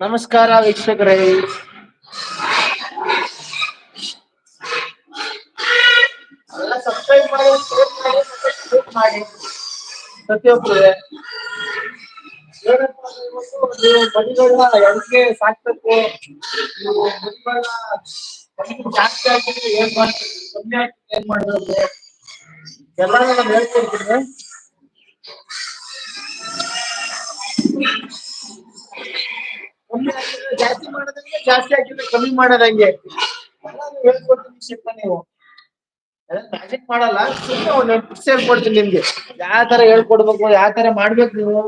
ನಮಸ್ಕಾರ ವೀಕ್ಷಕರೇ. ಸಬ್ಸ್ಕ್ರೈಬ್ ಮಾಡಿ ಮಾಡಿ ಮಾಡಿ. ಪ್ರತಿಯೊಬ್ಬರು ನೀವು ಆಗಿದ್ರೆ ಏನ್ ಮಾಡ್ತೀವಿ? ಕಮ್ಮಿ ಆಗಿದ್ರೆ ಏನ್ ಮಾಡ್ಬೇಕು ಎಲ್ಲ ನಾನು ಜಾಸ್ತಿ ಮಾಡೋದಂಗೆ ಜಾಸ್ತಿ ಆಗಿದ್ರೆ ಕಮ್ಮಿ ಮಾಡೋದಂಗೆ. ಹೇಳ್ಕೊಡ್ತೀನಿ ಶಿಲ್ಪ ನೀವು. ಮ್ಯಾಜಿಕ್ ಮಾಡಲ್ಲ ಸುಮ್ಮನೆ ಒಂದ್ ಹೇಳ್ಕೊಡ್ತೀನಿ ನಿಮ್ಗೆ. ಯಾವ ತರ ಹೇಳ್ಕೊಡ್ಬೇಕು, ಯಾವ ತರ ಮಾಡ್ಬೇಕು ನೀವು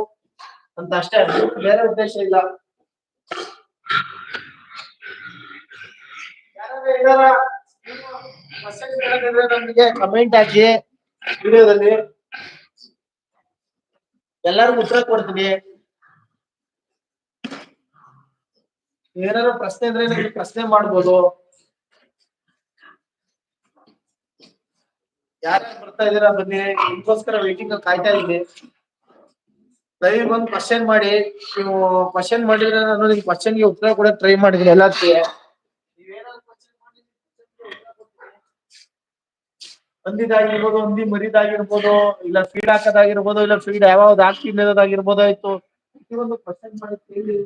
ಅಂತ ಅಷ್ಟೇ ಬೇರೆ ಉದ್ದೇಶ ಇಲ್ಲ. ನಮ್ಗೆ ಕಮೆಂಟ್ ಹಾಕಿ ವಿಡಿಯೋದಲ್ಲಿ ಎಲ್ಲರಿಗೂ ಉತ್ತರ ಕೊಡ್ತೀನಿ. ಏನಾದ್ರು ಪ್ರಶ್ನೆ ಇದ್ರೆ ನಿಮ್ಗೆ ಪ್ರಶ್ನೆ ಮಾಡ್ಬೋದು. ಯಾರು ಬರ್ತಾ ಇದೀರಾ ಬನ್ನಿ, ನಿಮ್ಗೋಸ್ಕರ ವೇಟಿಂಗ್ ಕಾಯ್ತಾ ಇದ್ದೀನಿ. ಲೈವ್ ಬಂದು ಕ್ವಶನ್ ಮಾಡಿ. ನೀವು ಕ್ವಶನ್ ಮಾಡಿದ್ರೆ ನಾನು ನಿಮ್ ಕ್ವಶನ್ಗೆ ಉತ್ತರ ಕೂಡ ಟ್ರೈ ಮಾಡಿದ್ದೀನಿ ಎಲ್ಲದಕ್ಕೆ. ಬಂದಿದ್ದಾಗಿರ್ಬೋದು, ಒಂದಿ ಮರಿದಾಗಿರ್ಬೋದು, ಇಲ್ಲ ಫೀಡ್ ಹಾಕೋದಾಗಿರ್ಬೋದು, ಇಲ್ಲ ಫೀಡ್ ಯಾವ್ದು ಹಾಕಿ ಆಯ್ತು. ಪ್ರತಿಯೊಂದು ಕ್ವಶನ್ ಮಾಡಿ ಕೇಳಿ.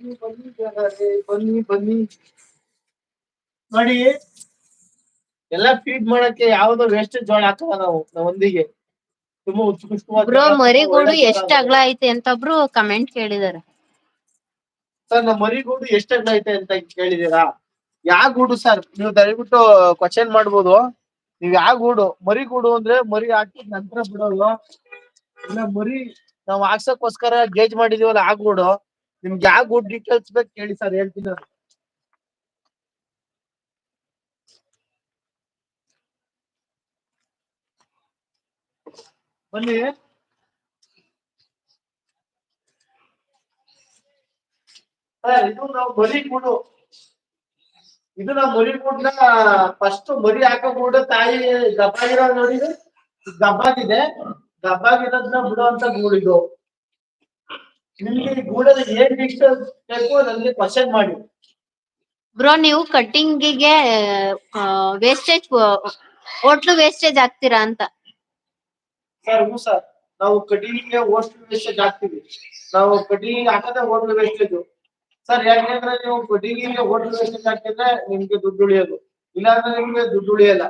ಬನ್ನಿ ಬನ್ನಿ ಬನ್ನಿ ಬನ್ನಿ. ನೋಡಿ ಎಲ್ಲ ಫೀಡ್ ಮಾಡಕ್ಕೆ ಯಾವ್ದೋ ವೇಸ್ಟ್ ಜೋಳ ಹಾಕಲ್ಲ ನಾವು ನಮ್ಮೊಂದಿಗೆ ತುಂಬಾ ಉತ್ಕೃಷ್ಟವಾದ ಬ್ರೋ ಮರಿಗೂಡು ಎಷ್ಟ್ ಅಗಲ ಐತೆ ಅಂತ ಒಬ್ರು ಕಮೆಂಟ್ ಕೇಳಿದಾರೆ. ಸರ್ ನಮ್ಮ ಮರಿಗೂಡು ಎಷ್ಟು ಅಗ್ಲ ಐತೆ ಅಂತ ಕೇಳಿದೀರಾ? ಯಾವ ಗೂಡು ಸರ್? ನೀವು ದಯವಿಟ್ಟು ಕ್ವಶನ್ ಮಾಡ್ಬೋದು. ನೀವ್ ಯಾವ ಗೂಡು? ಮರಿಗೂಡು ಅಂದ್ರೆ ಮರಿ ಹಾಕಿದ ನಂತರ ಬಿಡೋದು. ಇಲ್ಲ ಮರಿ ನಾವ್ ಹಾಕ್ಸಕ್ಕೋಸ್ಕರ ಗೇಜ್ ಮಾಡಿದೀವಲ್ಲ ಆ ಗೂಡು? ನಿಮ್ಗೆ ಯಾವ ಗುಡ್ ಡೀಟೇಲ್ಸ್ ಬೇಕು ಕೇಳಿ ಸರ್ ಹೇಳ್ತೀನಿ ನಾನು. ಬನ್ನಿ. ಇದು ನಾವು ಮರಿ ಗೂಡು. ಇದು ನಾವು ಮರಿ ಗೂಡ್ನ ಫಸ್ಟ್ ಮರಿ ಹಾಕೋ ಗೂಡು ತಾಯಿ ಗಬ್ಬಾಗಿರೋ ನೋಡಿ ಗಬ್ಬಾಗಿದೆ ಗಬ್ಬಾಗಿರೋದ್ನ ಬಿಡುವಂತ ಗೂಡು ಇದು. ನಿಮ್ಗೆ ಗೂಡದ ಏನ್ ಇಷ್ಟ ಬೇಕು ನನಗೆ ಕ್ವಶನ್ ಮಾಡಿ. ಬ್ರೋ ನೀವು ಕಟ್ಟಿಂಗಿಗೆ ವೇಸ್ಟೇಜ್ ಹೋಟ್ಲು ವೇಸ್ಟೇಜ್ ಹಾಕ್ತೀರಾ ಅಂತ. ಸರ್ ಹ್ಞೂ ಸರ್. ನಾವು ಕಟಿಂಗ್ಗೆ ಹೋಟ್ಲು ವೇಸ್ಟೇಜ್ ಹಾಕ್ತೀವಿ. ನಾವು ಕಟಿಂಗ್ ಹಾಕದೆ ಹೋಟ್ಲು ವೇಸ್ಟೇಜ್ ಸರ್ ಯಾಕೆಂದ್ರೆ ನೀವು ಕಟಿಂಗಿಗೆ ಹೋಟ್ಲು ವೇಸ್ಟೇಜ್ ಹಾಕಿದ್ರೆ ನಿಮ್ಗೆ ದುಡ್ಡು ಉಳಿಯೋದು. ಇಲ್ಲಾಂದ್ರೆ ನಿಮ್ಗೆ ದುಡ್ಡು ಉಳಿಯಲ್ಲ.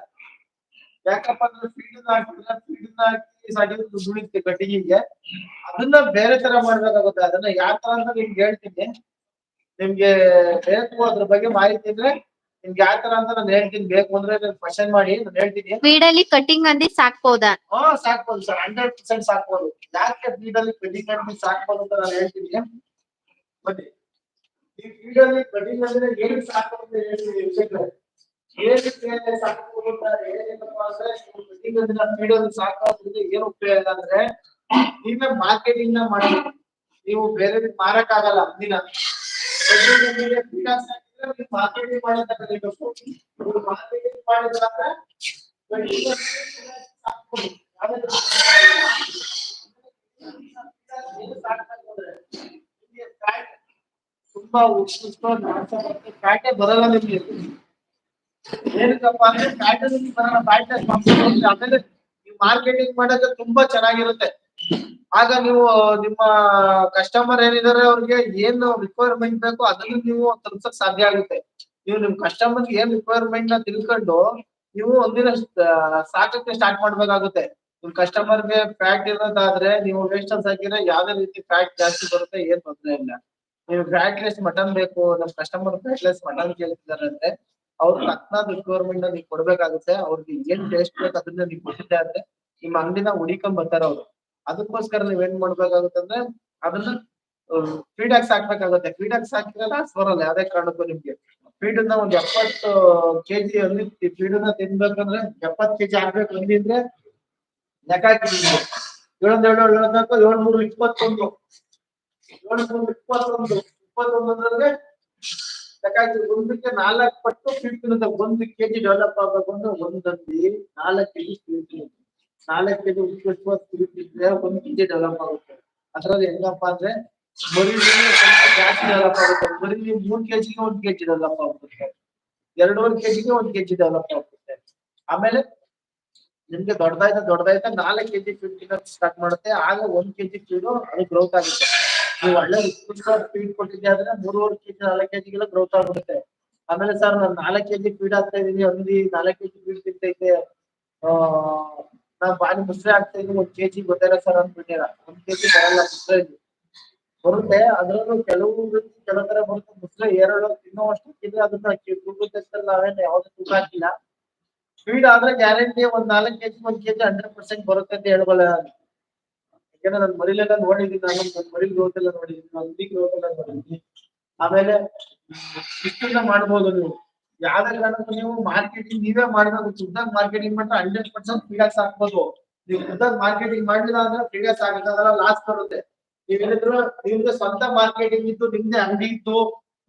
ಯಾಕಪ್ಪ ಅಂದ್ರೆ ಫೀಡ್ ಹಾಕಿದ್ರೆ ಫೀಡ್ ಹಾಕಿ ಸಾಕಿದ್ರೆ ದುಡ್ಡು ಉಳಿಯುತ್ತೆ ಕಟಿಂಗಿಗೆ ಅದನ್ನ ಬೇರೆ ತರ ಮಾಡ್ಬೇಕಾಗುತ್ತೆ. ಅದನ್ನ ಯಾವ ತರ ಅಂತ ನಿಮ್ಗೆ ಹೇಳ್ತೀನಿ. ನಿಮ್ಗೆ ಬೇಕು ಅದ್ರ ಬಗ್ಗೆ ಮಾಹಿತಿ ಇದ್ರೆ ನಿಮ್ಗೆ ಯಾವ ತರ ಅಂತ ನಾನು ಹೇಳ್ತೀನಿ. ಬೇಕು ಅಂದ್ರೆ ಕ್ವಶನ್ ಮಾಡಿ ನಾನು ಹೇಳ್ತೀನಿ. ಸ್ಪೀಡಲ್ಲಿ ಕಟಿಂಗ್ ಅಂದಿ ಸಾಕ್ಬೋದಾ? ಹಾ ಸಾಕ್ಬೋದು ಸರ್ ಹಂಡ್ರೆಡ್ ಪರ್ಸೆಂಟ್ ಸಾಕ್ಬೋದು. ಯಾಕೆ ಫೀಡಲ್ಲಿ ಕಟಿಂಗ್ ಅಂದ್ರೆ ಸಾಕ್ಬೋದು ಅಂತ ನಾನು ಹೇಳ್ತೀನಿ. ಬನ್ನಿ ಈ ಫೀಡಲ್ಲಿ ಕಟಿಂಗ್ ಅಂದ್ರೆ ಏನು ಸಾಕ್ಬೋದು ಅಂತ. ಏನಕ್ಕೆ ಅಂತ ಹೇಳಿದಪ್ಪ ಅಂದ್ರೆ ಸಾಕೋದ್ರಿಂದ ಏನು ಉಪಯೋಗ ಅಂದ್ರೆ, ನೀವೇ ಮಾರ್ಕೆಟಿಂಗ್ನ ಮಾಡಿ, ನೀವು ಬೇರೆ ಮಾರಕ್ ಆಗಲ್ಲ ದಿನ. ಮಾರ್ಕೆಟಿಂಗ್ ಮಾಡೋದ ಕಲಿಬೇಕು ಮಾರ್ಕೆಟಿಂಗ್ ಮಾಡಿದ್ರೆ ತುಂಬಾ ಕಾಟೆ ಬರಲ್ಲ ನಿಮ್ಗೆ. ಅಂದ್ರೆ ನೀವು ಮಾರ್ಕೆಟಿಂಗ್ ಮಾಡಕ್ಕೆ ತುಂಬಾ ಚೆನ್ನಾಗಿರುತ್ತೆ. ಆಗ ನೀವು ನಿಮ್ಮ ಕಸ್ಟಮರ್ ಏನಿದಾರೆ ಅವ್ರಿಗೆ ಏನು ರಿಕ್ವೈರ್ಮೆಂಟ್ ಬೇಕು ಅದನ್ನು ನೀವು ತಲುಪ್ಸಕ್ ಸಾಧ್ಯ ಆಗುತ್ತೆ. ನೀವು ನಿಮ್ ಕಸ್ಟಮರ್ ಏನ್ ರಿಕ್ವೈರ್ಮೆಂಟ್ನ ತಿಳ್ಕೊಂಡು ನೀವು ಒಂದಿನ ಸಾಕಕ್ಕೆ ಸ್ಟಾರ್ಟ್ ಮಾಡ್ಬೇಕಾಗುತ್ತೆ. ನಿಮ್ ಕಸ್ಟಮರ್ಗೆ ಫ್ಯಾಟ್ ಇರೋದಾದ್ರೆ ನೀವು ವೇಸ್ಟರ್ಸ್ ಹಾಕಿದ್ರೆ ಯಾವ್ದೇ ರೀತಿ ಫ್ಯಾಟ್ ಜಾಸ್ತಿ ಬರುತ್ತೆ, ಏನ್ ತೊಂದ್ರೆ ಇಲ್ಲ. ನೀವು ಫ್ಯಾಟ್ ಲೆಸ್ ಮಟನ್ ಬೇಕು, ನಮ್ ಕಸ್ಟಮರ್ ಫ್ಯಾಟ್ ಲೆಸ್ ಮಟನ್ ಕೇಳ್ತಿದಾರೆ ಅಂದ್ರೆ ಅವ್ರ ತಕ್ಕನಾದ ರಿಕ್ವೈರ್ಮೆಂಟ್ ನೀವು ಕೊಡ್ಬೇಕಾಗುತ್ತೆ. ಅವ್ರಿಗೆ ಏನ್ ಟೇಸ್ಟ್ ಬೇಕು ಅದನ್ನ ನೀವು ಕೊಟ್ಟಿದ್ದೆ ಅಂದ್ರೆ ನಿಮ್ಮ ಅಂಗಡಿನ ಹುಡಿಕೊಂಡ್ ಬರ್ತಾರ ಅವ್ರು. ಅದಕ್ಕೋಸ್ಕರ ನೀವ್ ಏನ್ ಮಾಡ್ಬೇಕಾಗುತ್ತೆ ಅಂದ್ರೆ ಅದನ್ನ ಫೀಡಾಕ್ಸ್ ಹಾಕ್ಬೇಕಾಗುತ್ತೆ. ಫೀಡಾಕ್ಸ್ ಹಾಕಿದ್ರೆ ಲಾಸ್ ಬರಲ್ಲ ಯಾವ್ದೇ ಕಾರಣಕ್ಕೂ ನಿಮ್ಗೆ. ಫೀಡನ್ನ ಒಂದ್ ಎಪ್ಪತ್ತು ಕೆಜಿ ಅಲ್ಲಿ ಫೀಡನ್ನ ತಿನ್ಬೇಕಂದ್ರೆ ಎಪ್ಪತ್ ಕೆಜಿ ಹಾಕ್ಬೇಕು ಅಂದಿದ್ರೆ ನೆಕಾಕಿ ಏಳೊಂದ್, ಏಳು ಏಳು ಹದಿನಾಲ್ಕು ಏಳು ಮೂರು ಇಪ್ಪತ್ತೊಂದು. ಏಳು ಇಪ್ಪತ್ತೊಂದು ಇಪ್ಪತ್ತೊಂದು ಅಂದ್ರೆ ಲೆಕ್ಕ ಹಾಕಿ ಒಂದಕ್ಕೆ ನಾಲ್ಕು ಪಟ್ಟು ಅಂತ ಒಂದು ಕೆಜಿ ಡೆವಲಪ್ ಆಗ್ಬೇಕು ಅಂದ್ರೆ ಒಂದಲ್ಲಿ ನಾಲ್ಕು ಕೆಜಿ ತಿನ್ನುತ್ತೆ ನಾಲ್ಕು ಕೆಜಿ ಉತ್ಕೃಷ್ಟವಾದ ಫೀಡ್ ತಿಂದ್ರೆ ಒಂದು ಕೆಜಿ ಡೆವಲಪ್ ಆಗುತ್ತೆ. ಅದ್ರಲ್ಲಿ ಹೆಂಗಪ್ಪ ಅಂದ್ರೆ ಬರೀ ಸ್ವಲ್ಪ ಜಾಸ್ತಿ ಡೆವಲಪ್ ಆಗುತ್ತೆ. ನೀವು ಮೂರ್ ಕೆಜಿಗೆ ಒಂದ್ ಕೆಜಿ ಡೆವಲಪ್ ಆಗುತ್ತೆ. ಎರಡೂವರೆ ಕೆಜಿಗೆ ಒಂದ್ ಕೆಜಿ ಡೆವಲಪ್ ಆಗುತ್ತೆ. ಆಮೇಲೆ ನಿಮ್ಗೆ ದೊಡ್ಡದಾಯ್ತಾ ದೊಡ್ಡದಾಯ್ತಾ ನಾಲ್ಕು ಕೆಜಿ ತಿನ್ನಕ್ ಸ್ಟಾರ್ಟ್ ಮಾಡುತ್ತೆ. ಆಗ ಒಂದ್ ಕೆಜಿ ಫೀಡು ಅದು ಗ್ರೋತ್ ಆಗುತ್ತೆ. ನೀವು ಒಳ್ಳೆ ಫೀಡ್ ಕೊಟ್ಟಿದ್ದೆ ಆದ್ರೆ ಮೂರುವರೆ ಕೆಜಿ ನಾಲ್ಕು ಕೆಜಿಗೆಲ್ಲ ಗ್ರೋತ್ ಆಗ್ಬಿಡುತ್ತೆ ಆಮೇಲೆ ಸರ್ ನಾನು ನಾಲ್ಕು ಕೆಜಿ ಫೀಡ್ ಆಗ್ತಾ ಇದೀನಿ ಹಂದಿ ನಾಲ್ಕು ಕೆಜಿ ಫೀಡ್ ತಿಂತೈತೆ ನಾವ್ ಬಾರಿ ಮುಸ್ರೆ ಆಗ್ತಾ ಇದೀನಿ, ಒಂದ್ ಕೆಜಿ ಗೊತ್ತಿಲ್ಲ ಸರ್ ಅಂದ್ಬಿಟ್ಟಿರ ಒಂದ್ ಕೆಜಿ ಬರಲ್ಲ ಮುಸ್ರೆ ಬರುತ್ತೆ, ಅದ್ರಲ್ಲೂ ಕೆಲವು ಕೆಲವು ತರ ಬರುತ್ತೆ. ಮುಸ್ರೆ ಎರಡು ತಿನ್ನುವಷ್ಟು ತಿಂದ್ರೆ ಅದನ್ನ ತೂಕ ಸರ್ ನಾವೇನು ಯಾವ್ದು ತೂಕ ಹಾಕಿಲ್ಲ. ಫೀಡ್ ಆದ್ರೆ ಗ್ಯಾರಂಟಿ ಒಂದ್ ನಾಲ್ಕು ಕೆಜಿ ಒಂದ್ ಕೆಜಿ ಹಂಡ್ರೆಡ್ ಪರ್ಸೆಂಟ್ ಬರುತ್ತೆ ಅಂತ ಹೇಳ್ಬಲ್ಲ ನಾನು ಯಾಕಂದ್ರೆ ನನ್ನ ಮರಿಲೆಲ್ಲ ನೋಡಿದೀನಿ ನಾನು ನನ್ ಮರಿಲ್ ಗ್ರೋತ್ ಎಲ್ಲ ನೋಡಿದೀನಿ ಹಂದಿ ಗ್ರೋತ್ ಎಲ್ಲ ನೋಡಿದೀನಿ ಆಮೇಲೆ ಇಷ್ಟನ್ನ ಮಾಡ್ಬೋದು ನೀವು. ಯಾವ್ದೇ ಕಾರಣಕ್ಕೂ ನೀವು ಮಾರ್ಕೆಟಿಂಗ್ ನೀವೇ ಮಾಡ್ಬೇಕು, ಖುದ್ದಾಗ್ ಮಾರ್ಕೆಟಿಂಗ್ ಮಾಡಿದ್ರೆ ಹಂಡ್ರೆಡ್ ಪರ್ಸೆಂಟ್ ಫೀಡಾಕ್ಸ್ ಹಾಕ್ಬೋದು ನೀವು ಖುದ್ದಾಗ್ ಮಾರ್ಕೆಟಿಂಗ್ ಮಾಡಿಲ್ಲ ಅಂದ್ರೆ ಫೀಡಾಕ್ಸ್ ಅದೆಲ್ಲ ಲಾಸ್ ಬರುತ್ತೆ. ನೀವೇನಿದ್ರು ನಿಮ್ಗೆ ಸ್ವಂತ ಮಾರ್ಕೆಟಿಂಗ್ ಇತ್ತು ನಿಮ್ದೆ ಅಂಗಡಿ ಇತ್ತು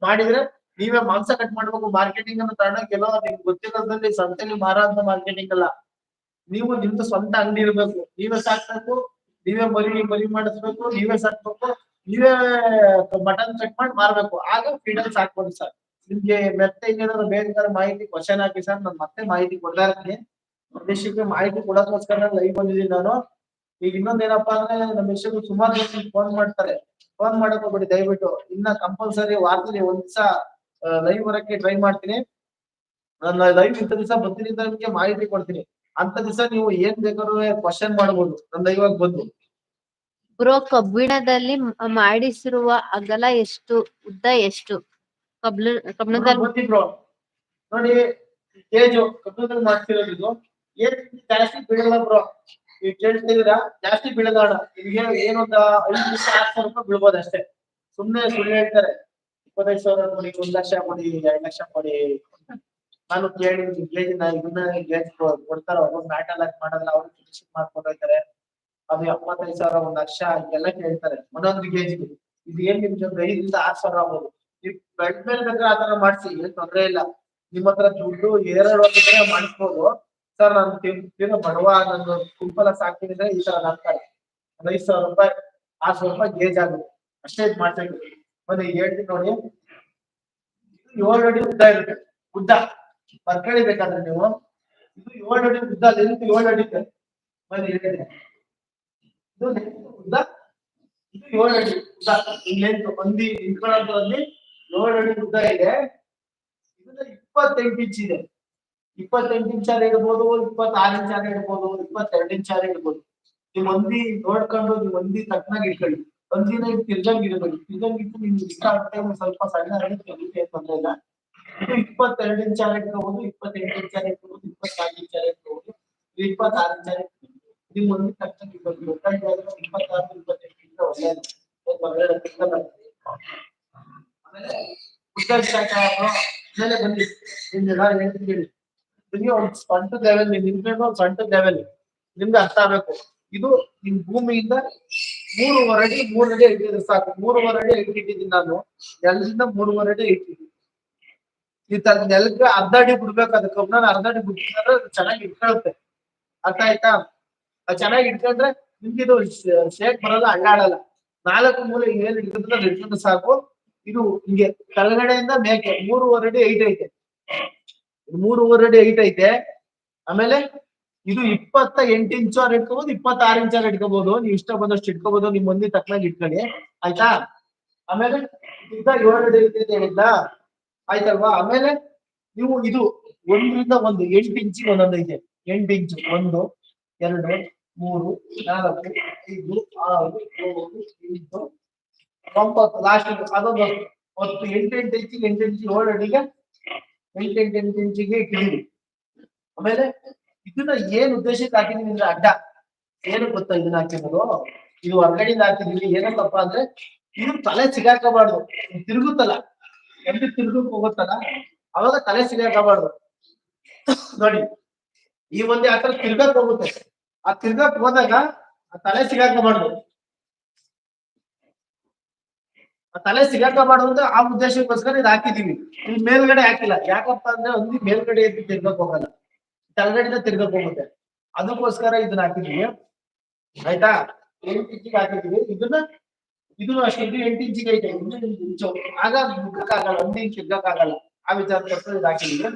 ಮಾಡಿದ್ರೆ ನೀವೇ ಮಾಂಸ ಕಟ್ ಮಾಡ್ಬೇಕು. ಮಾರ್ಕೆಟಿಂಗ್ ಅನ್ನು ತಗೊಂಡಾಗ ಎಲ್ಲೋ ನಿಮ್ಗೆ ಗೊತ್ತಿರೋದ್ರಲ್ಲಿ ಸಂತೆಲಿ ಮಾರಾಟ ಮಾರ್ಕೆಟಿಂಗ್ ಅಲ್ಲ. ನೀವು ನಿಮ್ದು ಸ್ವಂತ ಅಂಗಡಿ ಇರ್ಬೇಕು. ನೀವೇ ಸಾಕ್ಬೇಕು ನೀವೇ ಮರಿ ಮರಿ ಮಾಡಿಸ್ಬೇಕು, ನೀವೇ ಸಾಕ್ಬೇಕು, ನೀವೇ ಮಟನ್ ಚೆಕ್ ಮಾಡಿ ಮಾರ್ಬೇಕು. ಆಗ ಫೀಡಲ್ ಸಾಕ್ಬೋದು ಸರ್ ನಿಮ್ಗೆ ಮತ್ತೆ ಏನಾದ್ರು ಬೇಕಾದ್ರೆ ಮಾಹಿತಿ ಕ್ವಶನ್ ಹಾಕಿ ಸರ್ ನಾನು ಮತ್ತೆ ಮಾಹಿತಿ ಕೊಡ್ತಾ ಇರ್ತೀನಿ. ಮಿಶಕ್ಕೆ ಮಾಹಿತಿ ಕೊಡೋದಕ್ಕೋಸ್ಕರ ಲೈವ್ ಬಂದಿದ್ದೀನಿ ನಾನು. ಈಗ ಇನ್ನೊಂದ್ ಏನಪ್ಪಾ ಅಂದ್ರೆ ನಮ್ಮ ಮಿಶಕ್ ಸುಮಾರು ಜನ ಫೋನ್ ಮಾಡ್ತಾರೆ. ಫೋನ್ ಮಾಡಕ್ ಹೋಗ್ಬಿಡಿ, ದಯವಿಟ್ಟು. ಇನ್ನ ಕಂಪಲ್ಸರಿ ವಾರದಲ್ಲಿ ಒಂದ್ ದಿವಸ ಲೈವ್ ಬರಕ್ಕೆ ಟ್ರೈ ಮಾಡ್ತೀನಿ. ನಾನು ಲೈವ್ ಇಂಥ ದಿವಸ ಬರ್ತೀನಿ ಅಂತ ನಿಮ್ಗೆ ಮಾಹಿತಿ ಕೊಡ್ತೀನಿ. ಅಂತ ದಿವಸ ನೀವು ಏನ್ ಬೇಕಾದ್ರೂ ಕ್ವಶನ್ ಮಾಡಬಹುದು ನನ್ನ ಇವಾಗ ಬಂದು ಬ್ರೋ ಕಬ್ಬಿಣದಲ್ಲಿ ಮಾಡಿಸಿರುವ ಅಗಲ ಎಷ್ಟು? ಉದ್ದ ಎಷ್ಟು? ಕಬ್ಲ ಕಬ್ಬಿಣದಲ್ಲಿ ನೋಡಿ ಏಜು ಕಬ್ಬಿಣದಲ್ಲಿ ಮಾಡ್ತಿರೋದು ಇದು. ಏನ್ ಜಾಸ್ತಿ ಬೀಳಲ್ಲ ಬ್ರೋ. ಈಗ ಕೇಳ್ತಿದ್ದೀರಾ ಜಾಸ್ತಿ ಬೀಳಲ್ಲ ಅಣ್ಣ. ನಿಮ್ಗೆ ಏನೊಂದ ಐದು ನಿಮಿಷ ಆರು ಸಾವಿರ ರೂಪಾಯಿ ಬೀಳ್ಬೋದು ಅಷ್ಟೇ. ಸುಮ್ನೆ ಸುಳ್ಳು ಹೇಳ್ತಾರೆ. ಇಪ್ಪತ್ತೈದು ಸಾವಿರ ಕೊಡಿ ಒಂದ್ ಲಕ್ಷ ಕೊಡಿ ಎರಡ್ ಲಕ್ಷ ಕೊಡಿ. ನಾನು ಕೇಳಿ ಗೇಜ್ ಇದನ್ನ ಗೇಜ್ ಕೊಡ್ತಾರ, ಅವ್ರು ಮ್ಯಾಟಲ್ ಎಲ್ಲ ಮಾಡಲ್ಲ, ಅವ್ರು ಫಿನಿಶಿಂಗ್ ಮಾಡ್ಕೊಂಡು ಹೋಗ್ತಾರೆ. ಅದು ಎಪ್ಪತ್ತೈದು ಸಾವಿರ ಒಂದ್ ಲಕ್ಷ ಎಲ್ಲ ಕೇಳ್ತಾರೆ. ಒಂದೊಂದು ಗೇಜ್ಗೆ ಇದು ಏನ್ ನಿಮ್ಗೆ ಒಂದು ಐದರಿಂದ ಆರ್ ಸಾವಿರ ಆಗ್ಬೋದು. ನೀವು ಬೆಡ್ ಮೇಲೆ ಬೇಕಾದ್ರೆ ಆತರ ಮಾಡ್ಸಿ, ಏನ್ ತೊಂದ್ರೆ ಇಲ್ಲ. ನಿಮ್ಮ ಹತ್ರ ದುಡ್ಡು ಎರಡು ಮಾಡಿಸ್ಬೋದು. ಸರ್, ನಾನು ತಿನ್ನು, ಬಡವ ನಂದು ಕುಂಪಲ ಸಾಕಿದ್ರೆ ಈ ತರ ಆಗ್ತಾರೆ ಒಂದ್ ಐದು ಸಾವಿರ ರೂಪಾಯಿ, ಆರ್ ಸಾವಿರ ರೂಪಾಯಿ ಗೇಜ್ ಆಗುತ್ತೆ ಅಷ್ಟೇ ಇದು ಮಾಡ್ತಾ ಇದ್ದೀವಿ ಮತ್ತೆ ಹೇಳ್ತೀನಿ ನೋಡಿ. ಏಳು ಅಡಿ ಉದ್ದ ಇರುತ್ತೆ ಉದ್ದ. ಬರ್ಕಳಿ ಬೇಕಾದ್ರೆ ನೀವು, ಇದು ಏಳು ಅಡಿ ಉದ್ದ ಲೆಂತ್ ಏಳು ಅಡಿ ಬನ್ನಿ ಇದು. ಉದ್ದ, ಇದು ಏಳು ಅಡಿ ಉದ್ದ. ಲೆಂತ್ ಒಂದಿ ನಿಂತ್ಕೊಳ್ಳೋದ್ರಲ್ಲಿ ಏಳು ಅಡಿ ಉದ್ದ ಇದೆ. ಇದನ್ನ ಇಪ್ಪತ್ತೆಂಟು ಇಂಚ್ ಇದೆ. ಇಪ್ಪತ್ತೆಂಟು ಇಂಚಾರ ಇಡ್ಬೋದು ಇಪ್ಪತ್ತಾರು ಇಂಚಾರ ಇಡ್ಬೋದು ಇಪ್ಪತ್ತೆರಡು ಇಂಚಾರ ಇಡ್ಬೋದು ನೀವು ಮಂದಿ ನೋಡ್ಕೊಂಡು, ನೀವು ಮಂದಿ ತಕ್ಕನಾಗಿ ಇಟ್ಕೊಳ್ಳಿ. ಒಂದಿನ ತಿರ್ಗಂಗ್ ಇಡಬೇಡಿ ತಿರ್ಗಂಗ್ ಇಟ್ಟು ನಿಮ್ಗೆ ಇಷ್ಟ ಆಗ್ತಾ ಸ್ವಲ್ಪ ಸಣ್ಣ ತೊಂದ್ರೆ ಇಲ್ಲ. ಇದು ಇಂಚ್ ಇಂಚಾರ ಇಟ್ಕೋಬಹುದು ಇಪ್ಪತ್ತೆಂಟು ಇಂಚಾರ ಇಟ್ಕೋಬಹುದು ಇಪ್ಪತ್ನಾಲ್ಕು ಆಗಿ ಇಟ್ಕೋಬಹುದು ಇಪ್ಪತ್ತಾರು ಇಂಚಾರ ಆಗಿ ನೀವು ಒಂದು ಕಷ್ಟ ಇಡ್ಬೇಕು ಗೊತ್ತಾಯ್ತು ಆದ್ರೆ ಇಪ್ಪತ್ತಾರು, ಇಪ್ಪತ್ತೆಂಟು ಇಂಚ ಒಳ್ಳೆಯದು. ಆಮೇಲೆ ಉದ್ದ ಶಾಖ ಮೇಲೆ ಬಂದಿ ನಿಮ್ಗೆಲ್ಲ ಹೇಳ್ತೀನಿ ಕೇಳಿ ನಿಮ್ಗೆ ಒಂದ್ ಸ್ವಂತ ಲೆವೆಲ್ ನಿಮ್ಗೆ ಒಂದ್ ಲೆವೆಲ್ ನಿಮ್ಗೆ ಅರ್ಥ ಆಗ್ಬೇಕು. ಇದು ನಿಮ್ ಭೂಮಿಯಿಂದ ಮೂರುವರೆ ಅಡಿ ಮೂರಡಿ ಇಟ್ಟಿದ್ರೆ ಸಾಕು. ಮೂರುವರೆ ಅಡಿ ಇಟ್ಟಿದ್ದೀನಿ ನಾನು. ಎಲ್ಲರಿಂದ ಮೂರುವರೆ ಅಡಿ ಇಟ್ಟಿದ್ದೀನಿ. ಈ ತರ ನೆಲಕ್ಕೆ ಅರ್ಧ ಅಡಿ ಬಿಡ್ಬೇಕು ಅದಕ್ಕೆ. ಕಬ್ಬನ ಅರ್ಧ ಅಡಿ ಬಿಟ್ಟಿದ್ರೆ ಚೆನ್ನಾಗಿ ಇಟ್ಕೊಳುತ್ತೆ ಅರ್ಥ ಆಯ್ತಾ? ಅದ್ ಚೆನ್ನಾಗಿ ಇಟ್ಕೊಂಡ್ರೆ ನಿಮ್ಗೆ ಇದು ಶೇಕ್ ಬರಲ್ಲ ಅಳ್ಳಾಡಲ್ಲ ನಾಲ್ಕು ಮೂಲೆ ಏನ್ ಇಟ್ಕೊಂಡ್ರೆ ಹಿಡ್ಕೊಂಡ್ರೆ ಸಾಕು. ಇದು ಹಿಂಗೆ ಕೆಳಗಡೆಯಿಂದ ಮೇಕೆ ಮೂರುವರೆ ಅಡಿ ಐಟ್ ಐತೆ. ಮೂರುವರೆ ಅಡಿ ಐಟ್ ಐತೆ. ಆಮೇಲೆ ಇದು ಇಪ್ಪತ್ತ ಎಂಟು ಇಂಚು ಅವ್ರು ಇಟ್ಕೋಬಹುದು ಇಪ್ಪತ್ತಾರು ಇಂಚ್ ಅವ್ರು ಇಟ್ಕೋಬಹುದು ನೀವು ಇಷ್ಟ ಬಂದಷ್ಟು ಇಟ್ಕೋಬಹುದು ನಿಮ್ ಮಂದಿ ತಕ್ಕನಾಗಿ ಇಟ್ಕೊಳ್ಳಿ ಆಯ್ತಾ? ಆಮೇಲೆ ಇದ್ದ ಏಳು ಅಡಿ ಐತೆ ಹೇಳಿದ್ನ? ಆಯ್ತಲ್ವಾ? ಆಮೇಲೆ ನೀವು ಇದು ಒಂದರಿಂದ ಒಂದು ಎಂಟು ಇಂಚು ಒಂದೊಂದು ಇದೆ. ಎಂಟು ಇಂಚು, ಒಂದು, ಎರಡು, ಮೂರು, ನಾಲ್ಕು, ಐದು, ಆರು, ಏಳು, ಎಂಟು, ಒಂಬತ್ತು ಲಾಸ್ಟ್ ಅದೊಂದು ಹತ್ತು. ಎಂಟೆಂಟು ಇಂಚು ಇಂಚಿಗೆ, ಎಂಟು ಇಂಚು ಏಳು ಅಡಿಗೆ ಎಂಟು ಎಂಟು ಎಂಟು ಇಂಚಿಗೆ ಇಟ್ಟಿದ್ದೀವಿ. ಆಮೇಲೆ ಇದನ್ನ ಏನ್ ಉದ್ದೇಶಕ್ಕೆ ಹಾಕಿದೀನಿ ಅಂದ್ರೆ ಅಡ್ಡ. ಏನು ಗೊತ್ತಾ ಇದನ್ನ ಹಾಕಿರೋದು? ಇದು ಹೊರಗಡೆಯಿಂದ ಹಾಕಿದೀವಿ ಏನಕ್ಕಪ್ಪ ಅಂದ್ರೆ ಇದು ತಲೆ ಸಿಗಾಕಬಾರ್ದು. ತಿರುಗುತ್ತಲ್ಲ. ಎಲ್ಲಿ ತಿರುಗಕ್ ಹೋಗುತ್ತಲ್ಲ, ಅವಾಗ ತಲೆ ಸಿಗಾಕಬಾರ್ದು ನೋಡಿ, ಈ ಒಂದೇ ಆತರ ತಿರ್ಗಕ್ ಹೋಗುತ್ತೆ. ಆ ತಿರ್ಗಕ್ ಹೋದಾಗ ಆ ತಲೆ ಸಿಗಾಕಬಾರ್ದು ಆ ತಲೆ ಸಿಗಾಕಬಾರ್ದು ಅಂತ ಆ ಉದ್ದೇಶಕ್ಕೋಸ್ಕರ ಇದು ಹಾಕಿದೀವಿ. ಇಲ್ಲಿ ಮೇಲ್ಗಡೆ ಹಾಕಿಲ್ಲ. ಯಾಕಪ್ಪ ಅಂದ್ರೆ ಒಂದು ಮೇಲ್ಗಡೆ ಎದ್ದು ತಿರ್ಗಕ್ ಹೋಗಲ್ಲ. ತಲೆಗಡೆಯಿಂದ ತಿರ್ಗಕ್ ಹೋಗುತ್ತೆ. ಅದಕ್ಕೋಸ್ಕರ ಇದನ್ನ ಹಾಕಿದೀವಿ. ಆಯ್ತಾ? ಏನ್ ಹಾಕಿದೀವಿ? ಇದನ್ನ ಇದನ್ನು ಅಷ್ಟೇ ಇದು ಎಂಟು ಇಂಚಿಗೆ ಐತೆ, ಇನ್ನು ಎಂಟು ಇಂಚು. ಆಗ ಮುಖಕ್ಕಾಗಲ್ಲ ಒಂದು ಇಂಚು ಇರ್ಗಕ್ಕಾಗಲ್ಲ ಆ ವಿಚಾರ ಇದು ಹಾಕಿದ್ರೆ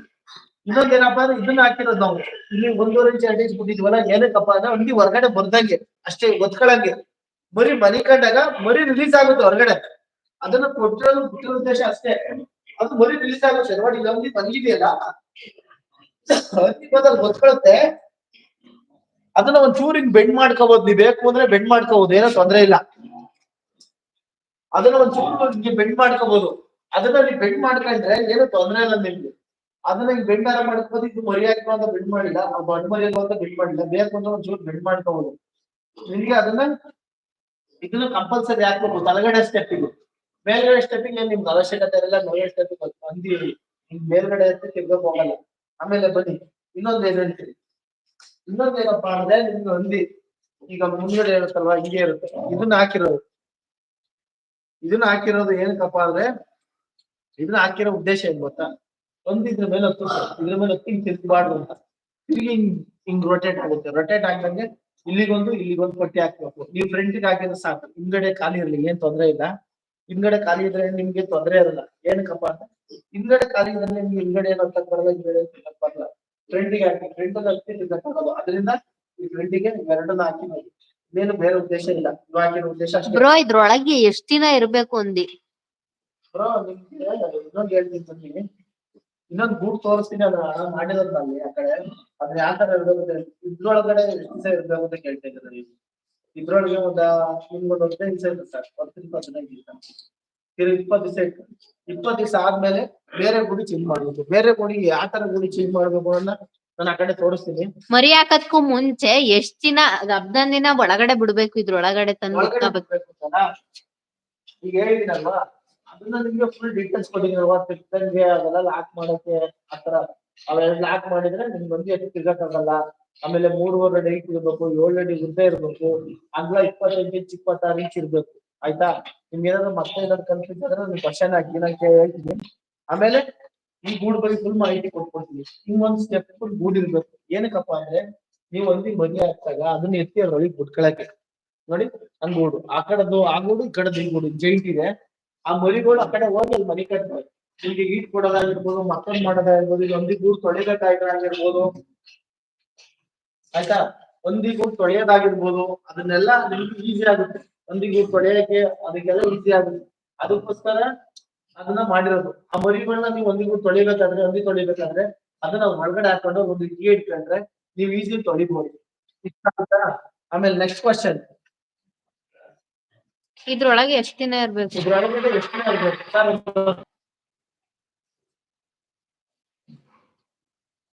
ಇನ್ನೊಂದೇನಪ್ಪ ಅಂದ್ರೆ ಇದನ್ನ ಹಾಕಿರೋದು ನಾವು. ಇಲ್ಲಿ ಒಂದೂವರೆ ಇಂಚು, ಎರಡು ಇಂಚ್ ಕೊಟ್ಟಿದ್ವಲ್ಲ ಏನಕ್ಕಪ್ಪ ಅಂದ್ರೆ ಅಂಗಿ ಹೊರಗಡೆ ಬರ್ದಂಗೆ, ಅಷ್ಟೇ ಒತ್ಕೊಳಂಗೆ. ಮರಿ ಮನಿ ಕಂಡಾಗ ಮರಿ ರಿಲೀಸ್ ಆಗುತ್ತೆ ಹೊರಗಡೆ. ಅದನ್ನ ಕೊಟ್ಟಿರೋದು ಬಿಟ್ಟಿರೋ ಉದ್ದೇಶ ಅಷ್ಟೇ. ಅದು ಮರಿ ರಿಲೀಸ್ ಆಗುತ್ತೆ. ನೋಡಿ ಅಂಗಿ ಬಂದಿದೆಯಲ್ಲ? ಹಂದಿ ಬಂದಾಗ ಗೊತ್ಕೊಳುತ್ತೆ. ಅದನ್ನ ಒಂದ್ ಚೂರ್ ಹಿಂಗ್ ಬೆಂಡ್ ಮಾಡ್ಕೋಬಹುದು ನೀವು ಬೇಕು ಅಂದ್ರೆ ಬೆಂಡ್ ಮಾಡ್ಕೋಬಹುದು ಏನೋ ತೊಂದ್ರೆ ಇಲ್ಲ. ಅದನ್ನ ಒಂದ್ ಚೂರು ಹಿಂಗೆ ಬೆಂಡ್ ಮಾಡ್ಕೋಬಹುದು ಅದನ್ನ ನೀವು ಬೆಂಡ್ ಮಾಡ್ಕೊಂಡ್ರೆ ಏನು ತೊಂದರೆ ಇಲ್ಲ ನಿಮ್ಗೆ. ಅದನ್ನ ಹಿಂಗ್ ಬೆಂಡ್ ಆರ ಇದು ಮರಿ ಅಂತ ಬೆಂಡ್ ಮಾಡಿಲ್ಲ ಬಣ್ಣ ಮರಿ ಅಂತ ಬೆಂಡ್ ಮಾಡಿಲ್ಲ ಬೇಕು ಅಂದ್ರೆ ಒಂದ್ ಬೆಂಡ್ ಮಾಡ್ಕೋಬಹುದು ನಿಮ್ಗೆ ಅದನ್ನ ಇದನ್ನ ಕಂಪಲ್ಸರಿ ಹಾಕ್ಬೇಕು, ತಲಗಡೆ ಸ್ಟೆಪ್ಪಿಗೂ ಮೇಲ್ಗಡೆ ಸ್ಟೆಪ್ಪಿಗೆ ನಿಮ್ಗೆ ಅವಶ್ಯಕತೆ ಇರಲ್ಲ, ಮೇಲ್ಗಡೆ ಸ್ಟೆಪ್ಪಿಗೆ ಹಂದಿ ನಿಮ್ ಮೇಲ್ಗಡೆ ಎತ್ತಿ ತಿರ್ಗಕ್ ಹೋಗಲ್ಲ. ಆಮೇಲೆ ಬನ್ನಿ, ಇನ್ನೊಂದ್ ಏನ್ ಹೇಳ್ತೀರಿ? ಇನ್ನೊಂದೇನಪ್ಪಾ ಅಂದ್ರೆ ನಿಮ್ಗೆ ಹಂದಿ ಈಗ ಮುಂದ್ಗಡೆ ಇರುತ್ತಲ್ವಾ ಹಿಂಗೆ ಇರುತ್ತೆ. ಇದನ್ನ ಹಾಕಿರೋದು. ಇದನ್ನ ಹಾಕಿರೋದು ಏನಕ್ಕಪ್ಪ ಅಂದ್ರೆ ಇದನ್ನ ಹಾಕಿರೋ ಉದ್ದೇಶ ಏನ್ ಗೊತ್ತಾ? ಒಂದ್ ಇದ್ರ ಮೇಲೆ ಹತ್ತು ಇದ್ರ ಮೇಲೆ ಹತ್ತಿ ತಿರ್ಗಬಾರ್ದು ಅಂತ. ತಿರ್ಗಿ ಹಿಂಗ್ ಹಿಂಗ್ ರೊಟೇಟ್ ಆಗುತ್ತೆ. ರೊಟೇಟ್ ಆಗ್ದಂಗೆ ಇಲ್ಲಿಗೊಂದು ಇಲ್ಲಿಗೊಂದು ಪಟ್ಟಿ ಹಾಕ್ಬೇಕು. ನೀವು ಫ್ರಂಟಿಗೆ ಹಾಕಿದ್ರೆ ಸಾಕು. ಹಿಂದ್ಗಡೆ ಖಾಲಿ ಇರಲಿ, ಏನ್ ತೊಂದರೆ ಇಲ್ಲ. ಹಿಂದ್ಗಡೆ ಖಾಲಿ ಇದ್ರೆ ನಿಮ್ಗೆ ತೊಂದರೆ ಇರಲ್ಲ. ಏನಕ್ಕಪ್ಪ ಅಂದ್ರೆ, ಹಿಂದ್ಗಡೆ ಖಾಲಿ ಇದ್ರೆ ನಿಮ್ಗೆ ಹಿಂದ್ಗಡೆ ಏನು ಅಂತ ಬರಲ್ಲ, ಹಿಂದ್ಗಡೆ ಅಂತ ಬರಲ್ಲ. ಫ್ರಂಟಿಗೆ ಹಾಕಿ ಫ್ರಂಟ್ ಅಲ್ಲಿ ಹತ್ತಿ ಅದರಿಂದ ಈ ಫ್ರಂಟಿಗೆ ಎರಡನ್ನ ಹಾಕಿ ನೋಡಿ. ಏನು ಬೇರೆ ಉದ್ದೇಶ ಇಲ್ಲ. ಹಾಕಿರೋ ಉದ್ದೇಶ ಅಷ್ಟೇ. ಬ್ರೋ ಇದ್ರೊಳಗೆ ಎಷ್ಟ್ ದಿನ ಇರ್ಬೇಕು ಅಂದಿ? ಬ್ರೋ ನಿಮ್ಗೆ ಇನ್ನೊಂದ್ ಹೇಳ್ತೀನಿ ಬನ್ನಿ. ಇನ್ನೊಂದ್ ಗೂಡ್ ತೋರಿಸ್ತೀನಿ ಅದನ್ನ ಮಾಡಿರೋದ್ ಅಲ್ಲಿ ಆ ಕಡೆ. ಅದ್ರ ಯಾವ ತರ ಇರ್ಬೇಕು ಅಂತ. ಇದ್ರೊಳಗಡೆ ಎಷ್ಟ್ ದಿವಸ ಇರ್ಬೇಕು ಅಂತ ಕೇಳ್ತಾ ಇದ್ದಾರೆ ನೀವು ಇದ್ರೊಳಗೆ ಒಂದ ನಿಮ್ಗೆ ಒಂದು ಹದಿನೈದು ದಿವಸ ಇರುತ್ತೆ ಸರ್. ಹತ್ತರಿಂದ ಹದಿನೈದು ದಿವಸ ತಿರ್ಗಿ ಇಪ್ಪತ್ತು ದಿವಸ ಇಟ್ಟು ಇಪ್ಪತ್ತು ದಿವಸ ಆದ್ಮೇಲೆ ಬೇರೆ ಗುಡಿ ಚೇಂಜ್ ಮಾಡ್ಬೇಕು. ಬೇರೆ ಗುಡಿ ಯಾವ ತರ ಗುಡಿ ಚೇಂಜ್ ಮಾಡ್ಬೇಕು ಅನ್ನೋದನ್ನ ನಾನು ಆ ಕಡೆ ತೋರಿಸ್ತೀನಿ. ಮರಿ ಹಾಕದ್ಕು ಮುಂಚೆ ಎಷ್ಟ್ ದಿನ ಹದ್ನೈದ್ ದಿನ ಒಳಗಡೆ ಬಿಡ್ಬೇಕು ಇದ್ರೊಳಗಡೆ ತಂದು ಒಳಗಡೆ ಬಿಡ್ಬೇಕು? ಈಗ ಹೇಳಿದಿನಲ್ವಾ? ಅದನ್ನ ನಿಮ್ಗೆ ಫುಲ್ ಡೀಟೇಲ್ಸ್ ಕೊಟ್ಟಿದ್ರಲ್ವಾ ತಿಕ್ಕಂಗೆ ಅದೆಲ್ಲ ಲಾಕ್ ಮಾಡಕ್ಕೆ ಆತರ ಅವೆಲ್ಲ ಲಾಕ್ ಮಾಡಿದ್ರೆ ನಿಮ್ಗೆ ಬಂದು ಎಷ್ಟು ತಿರ್ಗಕ್ಕಾಗಲ್ಲ ಆಮೇಲೆ ಮೂರುವರೆ ಅಡಿ ಇರ್ಬೇಕು ಏಳು ಅಡಿ ಉದ್ದ ಇರ್ಬೇಕು ಅಗ್ಲ ಇಪ್ಪತ್ತೈದು ಇಂಚ್ ಇಪ್ಪತ್ತಾರು ಇಂಚ್ ಇರ್ಬೇಕು. ಆಯ್ತಾ? ನಿಮ್ಗೆ ಏನಾದ್ರು ಮತ್ತೆ ಏನಾದ್ರು ಕನ್ಫ್ಯೂಸ್ ಆದ್ರೆ ನೀವು ಕ್ವಶನ್ ಹಾಕಿ ನಾನು ಹೇಳ್ತೀನಿ. ಆಮೇಲೆ ಈ ಗೂಡ್ ಬಗ್ಗೆ ಫುಲ್ ಮಾಹಿತಿ ಕೊಟ್ಕೊಡ್ತೀನಿ ಒಂದ್ ಸ್ಟೆಪ್ ಫುಲ್ ಗೂಡ್ ಇರ್ಬೇಕು. ಏನಕ್ಕಪ್ಪ ಅಂದ್ರೆ ನೀವ್ ಒಂದಿ ಮದುವೆ ಹಾಕ್ದಾಗ ಅದನ್ನ ಎತ್ತಿ ಅದ್ರೊಳಗೆ ಬಿಟ್ಕೊಳಕ್ಕೆ ನೋಡಿ ಹಂಗ್ ಗೂಡು. ಆ ಕಡೆದು, ಆ ಗೂಡು, ಈ ಕಡೆದು ಈ ಗೂಡು. ಜೈಂಟ್ ಇದೆ. ಆ ಮರಿಗಳು ಆ ಕಡೆ ಹೋಗಿ ಅಲ್ಲಿ ಮರಿ ಕಟ್ಬೋದು. ನಿಮ್ಗೆ ಈಟ್ ಕೊಡೋದಾಗಿರ್ಬೋದು ಮಕ್ಕಳು ಮಾಡೋದಾಗಿರ್ಬೋದು, ಇದು ಒಂದಿ ಗೂಡು ಆಯ್ತಾ? ಒಂದಿ ಗೂಡು ತೊಳೆಯೋದಾಗಿರ್ಬೋದು. ಅದನ್ನೆಲ್ಲ ನಿಮ್ಗೆ ಈಸಿ ಆಗುತ್ತೆ. ಒಂದಿ ಗೂಡು ತೊಳೆಯಕ್ಕೆ ಅದಕ್ಕೆಲ್ಲ ಈಸಿ ಆಗುತ್ತೆ. ಅದಕ್ಕೋಸ್ಕರ ಅದನ್ನ ಮಾಡಿರೋದು. ಆ ಮರಿಗಳನ್ನ ನೀವು ಒಂದಿಗೂ ತೊಳಿಬೇಕಾದ್ರೆ ಒಂದಿ ತೊಳಿಬೇಕಾದ್ರೆ ಅದನ್ನ ಒಳಗಡೆ ಹಾಕೊಂಡು ಒಂದು ಕೀ ಇಟ್ಕೊಂಡ್ರೆ ನೀವು ಈಸಿ ತೊಳಿಬಹುದು? ಆಮೇಲೆ ನೆಕ್ಸ್ಟ್ ಕ್ವಶನ್ ಇದ್ರೊಳಗೆ ಎಷ್ಟು ದಿನ ಇರ್ಬೇಕು? ಇದ್ರೊಳಗೆ ಎಷ್ಟು ದಿನ ಇರ್ಬೇಕು? ಸರ್